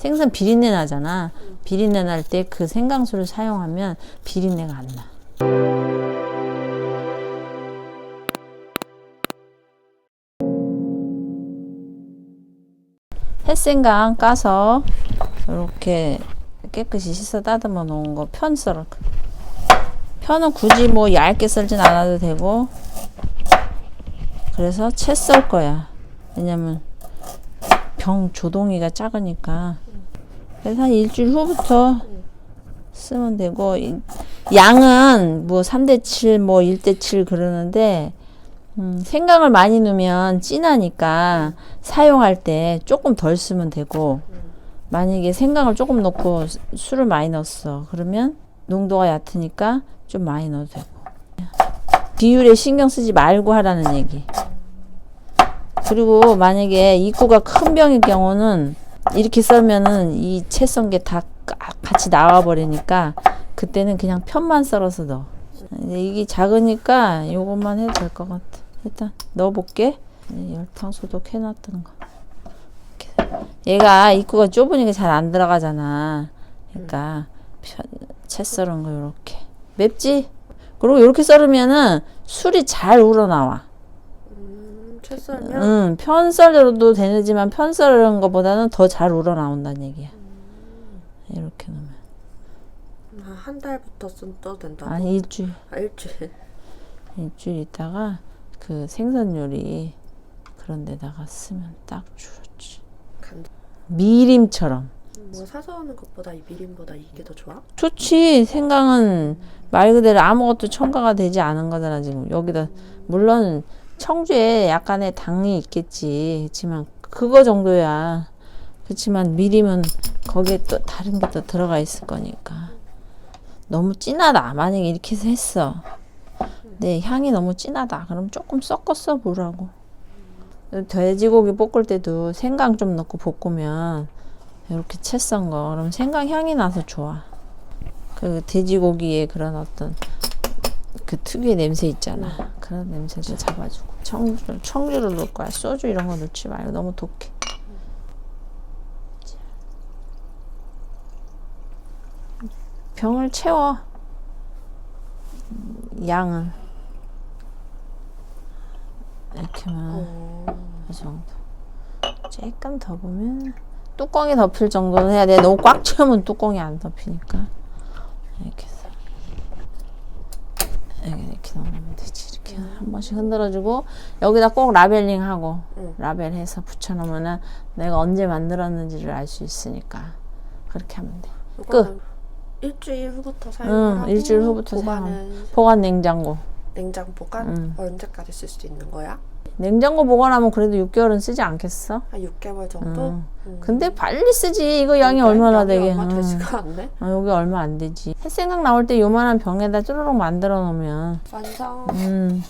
생선 비린내 나잖아. 비린내 날 때 그 생강수를 사용하면 비린내가 안 나. 햇생강 까서 이렇게 깨끗이 씻어 다듬어 놓은 거 편 썰어. 편은 굳이 뭐 얇게 썰진 않아도 되고 그래서 채 썰 거야. 왜냐면 병 조동이가 작으니까. 그래서 한 일주일 후부터 쓰면 되고 이- 양은 뭐 3대 7, 뭐 1대 7 그러는데 음, 생강을 많이 넣으면 진하니까 사용할 때 조금 덜 쓰면 되고 만약에 생강을 조금 넣고 수- 술을 많이 넣었어. 그러면 농도가 얕으니까 좀 많이 넣어도 되고. 비율에 신경 쓰지 말고 하라는 얘기. 그리고 만약에 입구가 큰 병일 경우는 이렇게 썰면은 이 채 썬 게 다 같이 나와 버리니까 그때는 그냥 편만 썰어서 넣어. 이게 작으니까 요것만 해도 될 것 같아. 일단 넣어볼게. 네, 열탕 소독 해놨던 거. 이렇게. 얘가 입구가 좁으니까 잘 안 들어가잖아. 그러니까 편, 채 썰은 거 요렇게. 맵지? 그리고 이렇게 썰으면은 술이 잘 우러나와. 음, 채 썰면 응, 편썰도 되지만 편썰은 것보다는 더 잘 우러나온다는 얘기야. 이렇게 넣으면. 아, 한 달부터 쓴 떠도 된다고? 아니, 일주일. 아, 일주일. 일주일 있다가 그 생선 요리 그런 데다가 쓰면 딱 좋지. 간... 미림처럼. 뭐 사서 오는 것보다 이 미림보다 이게 더 좋아? 좋지. 생강은 말 그대로 아무것도 첨가가 되지 않은 거잖아, 지금. 여기다, 물론 청주에 약간의 당이 있겠지. 그렇지만 그거 정도야. 그렇지만 미림은 거기에 또 다른 게 또 들어가 있을 거니까. 너무 진하다. 만약에 이렇게 해서 했어. 네, 향이 너무 진하다. 그럼 조금 섞었어 보라고. 돼지고기 볶을 때도 생강 좀 넣고 볶으면 이렇게 채 썬 거. 그럼 생강 향이 나서 좋아. 그 돼지고기의 그런 어떤 그 특유의 냄새 있잖아. 그런 냄새도 잡아주고. 청주, 청주를 넣을 거야. 소주 이런 거 넣지 말고 너무 독해. 병을 채워. 양을. 이렇게만 어... 이 정도. 조금 더 보면 뚜껑이 덮일 정도는 해야 돼. 너무 꽉 채우면 뚜껑이 안 덮이니까. 이렇게 해서 이렇게, 이렇게 넣으면 되지. 이렇게 한 번씩 흔들어주고 여기다 꼭 라벨링 하고 응. 라벨해서 붙여놓으면은 내가 언제 만들었는지를 알 수 있으니까 그렇게 하면 돼. 이거는 일주일 후부터 사용을 응, 하고 일주일 후부터 보관은 보관 냉장고. 냉장 보관 응. 언제까지 쓸 수 있는 거야? 냉장고 보관하면 그래도 6개월은 쓰지 않겠어? 한 6개월 정도? 응. 음. 근데 빨리 쓰지. 이거 양이 근데 얼마나 양이 되게. 얼마 응. 되지가 않네? 아, 여기 얼마 안 되지. 햇생강 나올 때 요만한 병에다 쭈루룩 만들어 놓으면, 완성 음,